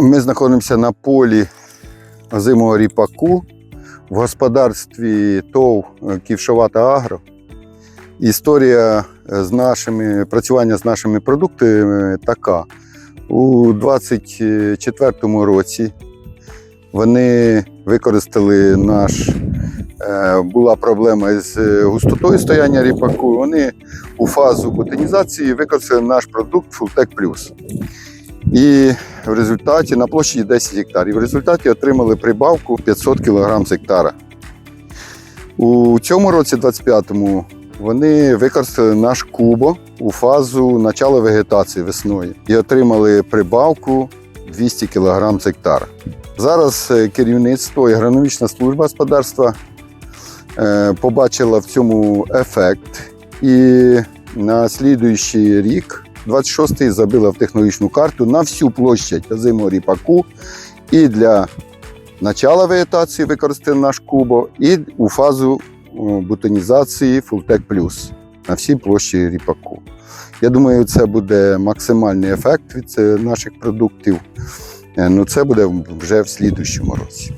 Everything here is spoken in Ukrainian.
Ми знаходимося на полі озимого ріпаку в господарстві ТОВ Ківшовата Агро. Історія з нашими, працювання з нашими продуктами така. У 24-му році вони використали наш. е, Була проблема з густотою стояння ріпаку. Вони у фазу ботанізації використали наш продукт Fulltech Plus. І в результаті на площі 10 гектарів. В результаті отримали прибавку 500 кг з гектара. У цьому році, 25-му, вони використали наш кубо у фазу начала вегетації весною і отримали прибавку 200 кг з гектара. Зараз е, керівництво і агрономічна служба господарства е, побачила в цьому ефект і на слідуючий рік 26-й забила в технологічну карту на всю площадь озимого ріпаку і для начала вегетації використали наш кубо, і у фазу бутонізації Fulltech Plus на всій площі ріпаку. Я думаю, це буде максимальний ефект від е, наших продуктів. Е, Ну, це буде вже в слідуючому році.